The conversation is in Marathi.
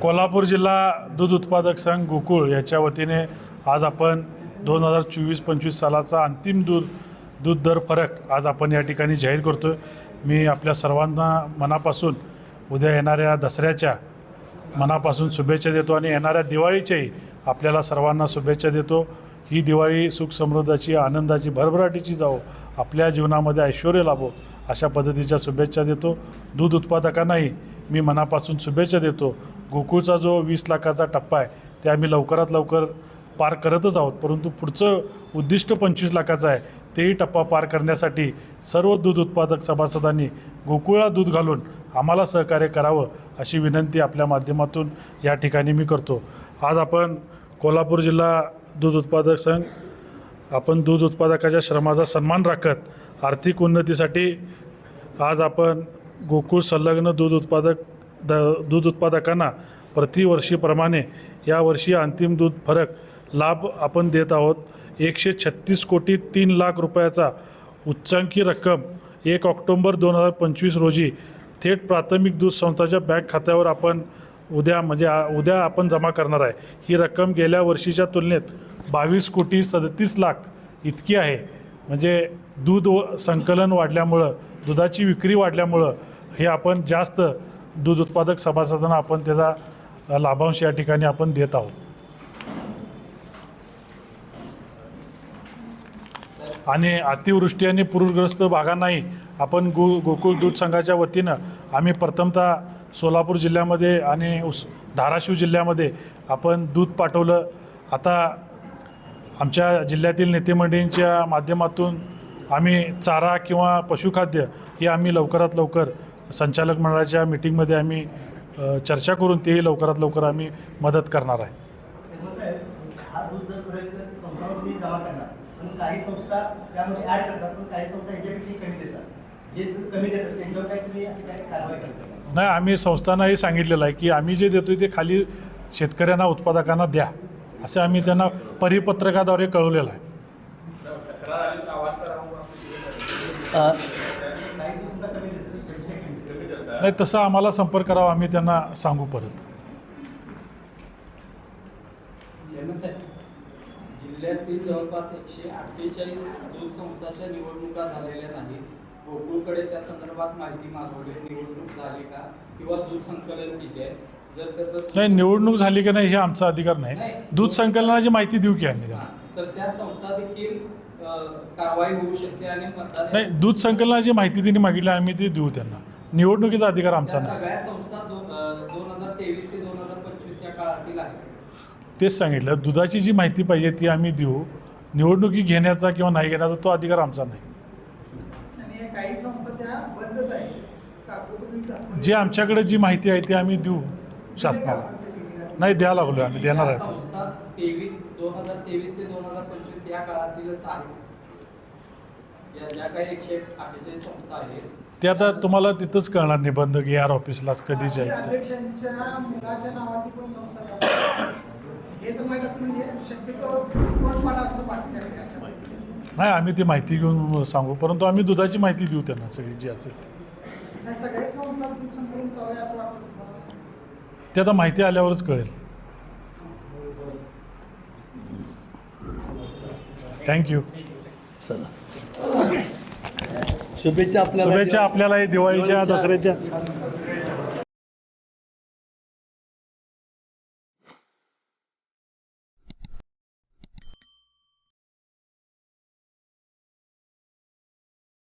कोल्हापूर जिल्हा दूध उत्पादक संघ गोकुळ याच्या वतीने आज आपण दोन हजार चोवीस पंचवीस सालाचा अंतिम दूध दूध दर फरक आज आपण या ठिकाणी जाहीर करतो आहे मी आपल्या सर्वांना मनापासून उद्या येणाऱ्या दसऱ्याच्या मनापासून शुभेच्छा देतो आणि येणाऱ्या दिवाळीच्याही आपल्याला सर्वांना शुभेच्छा देतो. ही दिवाळी सुख समृद्धाची आनंदाची भरभराटीची जावो. आपल्या जीवनामध्ये ऐश्वर लाभो. अशा पद्धतीच्या शुभेच्छा देतो. दूध उत्पादकांनाही मी मनापासून शुभेच्छा देतो. गोकुळचा जो वीस लाखाचा टप्पा आहे ते आम्ही लवकरात लवकर पार करतच आहोत. परंतु पुढचं उद्दिष्ट पंचवीस लाखाचं आहे तेही टप्पा पार करण्यासाठी सर्व दूध उत्पादक सभासदांनी गोकुळा दूध घालून आम्हाला सहकार्य करावं अशी विनंती आपल्या माध्यमातून या ठिकाणी मी करतो. आज आपण कोल्हापूर जिल्हा दूध उत्पादक संघ आपण दूध उत्पादकाच्या श्रमाचा सन्मान राखत आर्थिक उन्नतीसाठी आज आपण गोकुळ संलग्न दूध उत्पादक द दूध उत्पादकांना प्रतिवर्षीप्रमाणे यावर्षी अंतिम दूध फरक लाभ आपण देत आहोत. एकशे छत्तीस कोटी तीन लाख रुपयाचा उच्चांकी रक्कम एक ऑक्टोंबर दोन हजार पंचवीस रोजी थेट प्राथमिक दूध संस्थाच्या बँक खात्यावर आपण उद्या म्हणजे आ- उद्या आपण जमा करणार आहे. ही रक्कम गेल्या वर्षीच्या तुलनेत बावीस कोटी सदतीस लाख इतकी आहे. म्हणजे दूध व संकलन वाढल्यामुळं दुधाची विक्री वाढल्यामुळं हे आपण जास्त दूध उत्पादक सभासदांना आपण त्याचा लाभांश या ठिकाणी आपण देत आहोत. आणि अतिवृष्टी आणि पूरग्रस्त भागांनाही आपण गो गोकुळ दूध संघाच्या वतीनं आम्ही प्रथमतः सोलापूर जिल्ह्यामध्ये आणि उस धाराशिव जिल्ह्यामध्ये आपण दूध पाठवलं. आता आमच्या जिल्ह्यातील नेतेमंडळींच्या माध्यमातून आम्ही चारा किंवा पशुखाद्य हे आम्ही लवकरात लवकर संचालक मंडळाच्या मिटिंगमध्ये आम्ही चर्चा करून तेही लवकरात लवकर आम्ही मदत करणार आहे. नाही आम्ही संस्थांनाही सांगितलेलं आहे की आम्ही जे देतो ते खाली शेतकऱ्यांना उत्पादकांना द्या. असे आम्ही त्यांना परिपत्रकाद्वारे कळवलेलं आहे. नाही तसं आम्हाला संपर्क करावा आम्ही त्यांना सांगू परत. साहेब जिल्ह्यातील जवळपास एकशे अठ्ठेचाळीस दूध संस्थांच्या निवडणुका झालेल्या नाहीत. गोकुळकडे त्या संदर्भात माहिती मागवली. निवडणूक झाली का? किंवा दूध संकलन किती आहे? जर त्याचं नाही निवडणूक झाली की नाही हे आमचा अधिकार नाही. दूध संकलनाची माहिती देऊ की आम्ही त्यांना तर त्या संस्था देखील अ, कारवाई होऊ शकते आणि मतदान नाही दूध संकलनाची माहिती त्यांनी मागितली आम्ही ती देऊ त्यांना. निवडणुकीचा अधिकार आमचा त्या नाही. सगळ्या संस्था दोन हजार तेवीस ते दोन हजार पंचवीस या काळातील आहेत. तेच सांगितलं दुधाची जी माहिती पाहिजे ती आम्ही देऊ. निवडणुकी घेण्याचा किंवा नाही घेण्याचा तो अधिकार आमचा नाही. आणि काही संस्था त्या बंदच आहे कागदोपत्री दाखवली. जे आमच्याकडे जी माहिती आहे ती आम्ही देऊ. शासनाला. नाही द्यायला लागलो आम्ही देणार आहे. संस्था तेवीस दोन हजार तेवीस ते दोन हजार पंचवीस या काळातीलच आहेत या ज्या काही एकशे अठ्ठेचाळीस संस्था आहेत ते आता तुम्हाला तिथंच कळणार निबंधक ए आर ऑफिसलाच माहिती. नाही आम्ही ती माहिती घेऊन सांगू परंतु आम्ही दुधाची माहिती देऊ त्यांना सगळी जी असेल ती. ते आता माहिती आल्यावरच कळेल. थँक्यू चला. शुभेच्छा आपल्याला शुभेच्छा आपल्याला दिवाळीच्या दसऱ्याच्या.